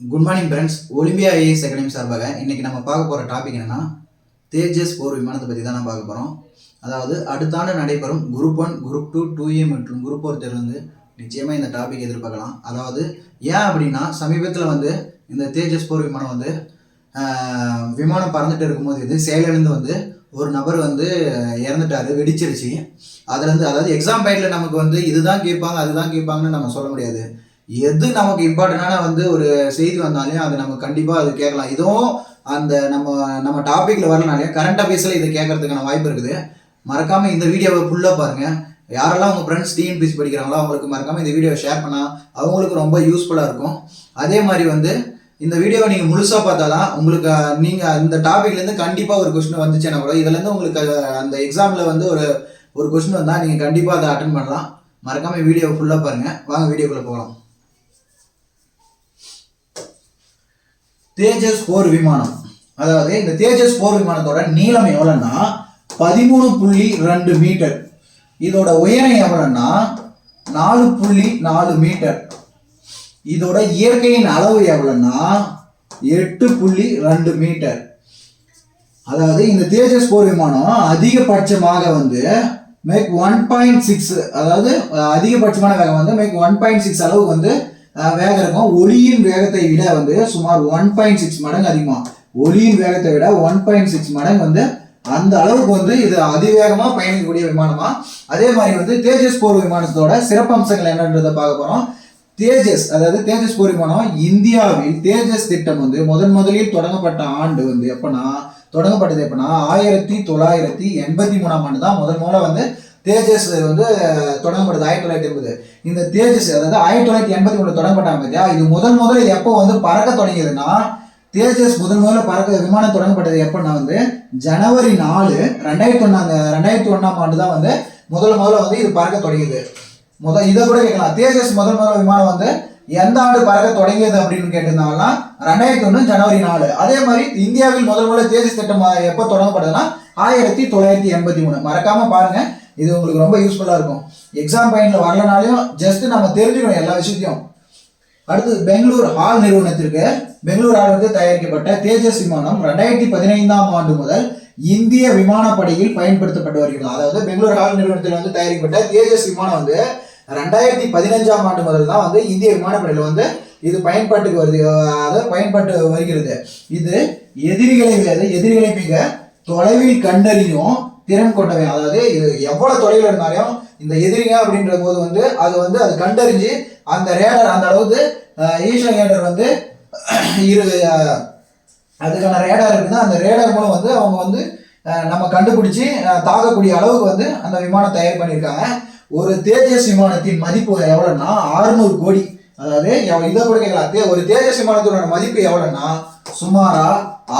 Good morning friends Olympia IAS academy சார்பாக இன்னைக்கு நம்ம பார்க்க போகிற டாபிக் என்னன்னா தேஜஸ் போர் விமானத்தை பற்றி தான் நான் பார்க்க போகிறோம் அதாவது அடுத்த ஆண்டு நடைபெறும் group one group two two A மற்றும் குரூப் ஃபோர் தேர்வு நிச்சயமாக இந்த டாபிக் எதிர்பார்க்கலாம். அதாவது ஏன் அப்படின்னா சமீபத்தில் வந்து இந்த தேஜஸ் போர் விமானம் வந்து விமானம் பறந்துட்டு இருக்கும்போது இது செயலிழந்து வந்து ஒரு நபர் வந்து இறந்துட்டாரு வெடிச்சிருச்சு. அதுலேருந்து அதாவது எக்ஸாம் பாயிண்டில் நமக்கு வந்து இதுதான் கேட்பாங்க அதுதான் கேட்பாங்கன்னு நம்ம சொல்ல முடியாது. எது நமக்கு இம்பார்ட்டண்டான வந்து ஒரு செய்தி வந்தாலையும் அது நம்ம கண்டிப்பாக அது கேட்கலாம். இதுவும் அந்த நம்ம நம்ம டாப்பிக்கில் வரனாலே கரண்ட் அஃபேர்ஸில் இதை கேட்கறதுக்கான வாய்ப்பு இருக்குது. மறக்காமல் இந்த வீடியோவை ஃபுல்லாக பாருங்கள் யாரெல்லாம் உங்கள் ஃப்ரெண்ட்ஸ் டிஎன்பிசி படிக்கிறாங்களோ அவங்களுக்கு மறக்காமல் இந்த வீடியோவை ஷேர் பண்ணால் அவங்களுக்கு ரொம்ப யூஸ்ஃபுல்லாக இருக்கும். அதே மாதிரி வந்து இந்த வீடியோவை நீங்கள் முழுசாக பார்த்தா தான் உங்களுக்கு நீங்கள் இந்த டாப்பிக்லேருந்து கண்டிப்பாக ஒரு கொஸ்டின் வந்துச்சுன்னா கூட இதுலேருந்து உங்களுக்கு அந்த எக்ஸாமில் வந்து ஒரு ஒரு கொஸ்டின் வந்தால் நீங்கள் கண்டிப்பாக அதை அட்டன் பண்ணலாம். மறக்காமல் வீடியோவை ஃபுல்லாக பாருங்கள் வாங்க வீடியோக்குள்ளே போகலாம். தேஜஸ் போர் விமானம். அதாவது இந்த தேஜஸ் போர் விமானத்தோட நீளம் எவ்வளோன்னா பதிமூணு புள்ளி ரெண்டு மீட்டர். இதோட உயரம் எவ்வளோன்னா நாலு புள்ளி நாலு மீட்டர். இதோட இயற்கையின் அளவு எவ்வளோன்னா எட்டு புள்ளி ரெண்டு மீட்டர். அதாவது இந்த தேஜஸ் போர் விமானம் அதிகபட்சமாக வந்து மேக் ஒன் பாயிண்ட் சிக்ஸ் அதாவது அதிகபட்சமான வேகம் வந்து மேக் ஒன் பாயிண்ட் சிக்ஸ் அளவு வந்து வேகம் இருக்கும். ஒளியின் வேகத்தை விட வந்து சுமார் ஒன் பாயிண்ட் சிக்ஸ் மடங்கு அதிகமாக ஒளியின் வேகத்தை விட ஒன் பாயிண்ட் சிக்ஸ் மடங்கு வந்து அந்த அளவுக்கு வந்து இது அதிவேகமாக பயணிக்கக்கூடிய விமானமா. அதே மாதிரி வந்து தேஜஸ் போர் விமானத்தோட சிறப்பம்சங்கள் என்னன்றதை பார்க்க போகிறோம் தேஜஸ் அதாவது தேஜஸ் போர் விமானம் இந்தியாவில் தேஜஸ் திட்டம் வந்து முதன் முதலில் தொடங்கப்பட்ட ஆண்டு வந்து எப்பனா தொடங்கப்பட்டது எப்படின்னா ஆயிரத்தி தொள்ளாயிரத்தி எண்பத்தி மூணாம் ஆண்டு தான் முதல் முதல்ல வந்து தேஜஸ் வந்து தொடங்கப்படுது ஆயிரத்தி தொள்ளாயிரத்தி எண்பது. இந்த தேஜஸ் அதாவது ஆயிரத்தி தொள்ளாயிரத்தி எண்பத்தி மூணு தொடங்கப்பட்டாங்க பார்த்தியா இது முதல் முதல்ல எப்போ வந்து பறக்க தொடங்கியதுன்னா தேஜஸ் முதல் முதல்ல பறக்க விமானம் தொடங்கப்பட்டது எப்போன்னா வந்து ஜனவரி நாலு ரெண்டாயிரத்தி ஒன்றாம் ரெண்டாயிரத்தி ஒன்றாம் ஆண்டு தான் வந்து முதல் முதல்ல வந்து இது பறக்க தொடங்கியது. முதல் இதை கூட கேட்கலாம். தேஜஸ் முதல் முதல்ல விமானம் வந்து எந்த ஆண்டு பறக்க தொடங்கியது அப்படின்னு கேட்டிருந்தாங்கன்னா ரெண்டாயிரத்தி ஒன்று ஜனவரி நாலு. அதே மாதிரி இந்தியாவில் முதல் முதல்ல தேஜஸ் திட்டம் எப்போ தொடங்கப்பட்டதுன்னா ஆயிரத்தி தொள்ளாயிரத்தி எண்பத்தி மூணு. மறக்காம பாருங்க. இது உங்களுக்கு ரொம்ப யூஸ்ஃபுல்லாக இருக்கும். எக்ஸாம் பாயிண்டில் வரலனாலையும் ஜஸ்ட் நம்ம தெரிஞ்சுக்கணும் எல்லா விஷயத்தையும். அடுத்து பெங்களூர் ஹால் நிறுவனத்திற்கு பெங்களூர் ஹால் வந்து தயாரிக்கப்பட்ட தேஜஸ் விமானம் ரெண்டாயிரத்தி பதினைந்தாம் ஆண்டு முதல் இந்திய விமானப்படையில் பயன்படுத்தப்பட்டு வருகிறது. அதாவது பெங்களூர் ஹால் நிறுவனத்தில் வந்து தயாரிக்கப்பட்ட தேஜஸ் விமானம் வந்து ரெண்டாயிரத்தி பதினஞ்சாம் ஆண்டு முதல் தான் வந்து இந்திய விமானப்படையில் வந்து இது பயன்பாட்டுக்கு வருது அதாவது பயன்பாட்டு வருகிறது. இது எதிரிகளை எதிரிகளை மிக தொலைவில் கண்டறியும் திறன் கொண்டவை. அதாவது இது எவ்வளவு தொலைவில் இருந்தாலும் இந்த எதிரிங்க அப்படின்ற போது வந்து அது வந்து அது கண்டறிஞ்சு அந்த ரேடர் அந்த அளவுக்கு ஈஷன் ரேடர் வந்து இரு அதுக்கான ரேடார் இருக்குதுன்னா அந்த ரேடார் மூலம் வந்து அவங்க வந்து நம்ம கண்டுபிடிச்சி தாக்கக்கூடிய அளவுக்கு வந்து அந்த விமானம் தயார் பண்ணியிருக்காங்க. ஒரு தேஜஸ் விமானத்தின் மதிப்பு எவ்வளோன்னா 600 கோடி. அதாவது எவ்வ- இதை கூட கேட்கலாம் தே- ஒரு தேஜஸ் விமானத்தோட மதிப்பு எவ்வளோன்னா சுமாரா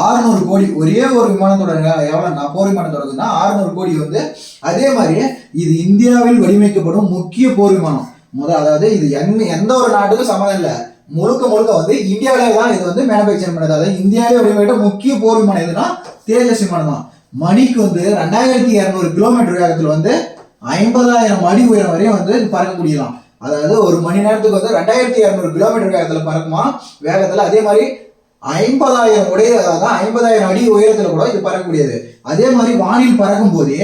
600 கோடி ஒரே ஒரு விமானத்தோட எவ்வளோன்னா போர் விமானத்தோடதுன்னா 600 கோடி வந்து அதே மாதிரி இது இந்தியாவில் வடிவமைக்கப்படும் முக்கிய போர் விமானம். முதல் அதாவது இது எந்த எந்த ஒரு நாட்டுக்கும் சம்மதம் இல்லை. முழுக்க முழுக்க வந்து இந்தியாவிலே தான் இது வந்து மேனுஃபேக்சர் பண்ணது. அதாவது இந்தியாவிலே வடிவமைக்கப்பட்ட முக்கிய போர் விமானம் எதுனா தேஜஸ் விமானம் தான். மணிக்கு வந்து ரெண்டாயிரத்தி இரநூறு கிலோமீட்டர் வேகத்தில் வந்து ஐம்பதாயிரம் அடி உயரம் வரையும் வந்து பறக்க பறக்கக்கூடியலாம் அதாவது ஒரு மணி நேரத்துக்கு வந்து ரெண்டாயிரத்தி இரநூறு கிலோமீட்டர் வேகத்தில் பறக்குமா? வேகத்தில் அதே மாதிரி ஐம்பதாயிரம் உடைய அதாவது ஐம்பதாயிரம் அடி உயரத்தில் கூட இது பறக்கக்கூடியது. அதே மாதிரி வானில் பறக்கும் போதே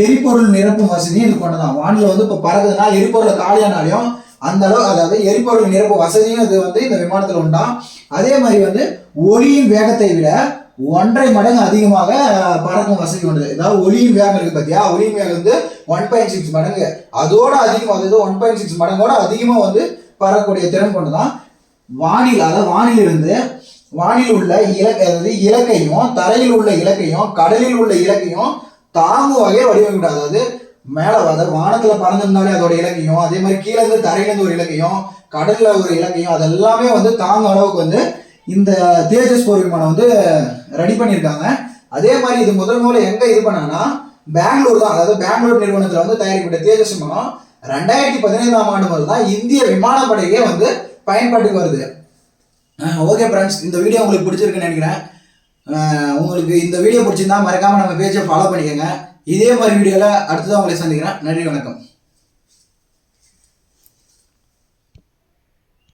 எரிபொருள் நிரப்பும் வசதியும் இது கொண்டதான் வானில் வந்து இப்போ பறக்குதுன்னா எரிபொருள் காலியானாலையும் அந்த அளவு அதாவது எரிபொருள் நிரப்பு வசதியும் இது வந்து இந்த விமானத்தில் உண்டாம் அதே மாதிரி வந்து ஒளியின் வேகத்தை விட ஒன்றரை மடங்கு அதிகமாக பறக்கும் வசதி கொண்டது அதாவது ஒளியின் வேகம் இருக்கு பார்த்தியா ஒளியின் வேகம் வந்து ஒன் பாயிண்ட் சிக்ஸ் மடங்கு. அதோட அதிகமாக அதாவது ஒன் பாயிண்ட் சிக்ஸ் மடங்கோட அதிகமாக வந்து பறக்கக்கூடிய திறன் கொண்டுதான் வானில் அதாவது வானில் இருந்து வானில் உள்ள இலக்கை அதாவது இலக்கையும் தரையில் உள்ள இலக்கையும் கடலில் உள்ள இலக்கையும் தாங்கும் வகையை வடிவமைக்கப்படும் அதாவது மேலே அதாவது வானத்தில் பறந்துருந்தாலே அதோட இலக்கையும் அதே மாதிரி கீழே இருந்து தரையிலேருந்து ஒரு இலக்கையும் கடலில் ஒரு இலக்கையும் அதெல்லாமே வந்து தாங்கும் அளவுக்கு வந்து இந்த தேஜஸ் போர் விமானம் வந்து ரெடி பண்ணியிருக்காங்க. அதே மாதிரி இது முதல் முதல்ல எங்கே இது பண்ணாங்கன்னா பெங்களூர் தான். அதாவது பெங்களூர் நிறுவனத்தில் வந்து தயாரிக்கப்பட்ட தேஜஸ் விமானம் ரெண்டாயிரத்தி பதினைந்தாம் ஆண்டு முதல் தான் இந்திய விமானப்படையே வந்து பயன்பாட்டுக்கு வருது. ஓகே ஃப்ரெண்ட்ஸ் இந்த வீடியோ உங்களுக்கு பிடிச்சிருக்குன்னு நினைக்கிறேன். உங்களுக்கு இந்த வீடியோ பிடிச்சிருந்தா மறக்காமல் நம்ம பேஜை ஃபாலோ பண்ணிக்கோங்க. இதே மாதிரி வீடியோவில் அடுத்ததான் உங்களை சந்திக்கிறேன். நன்றி வணக்கம்.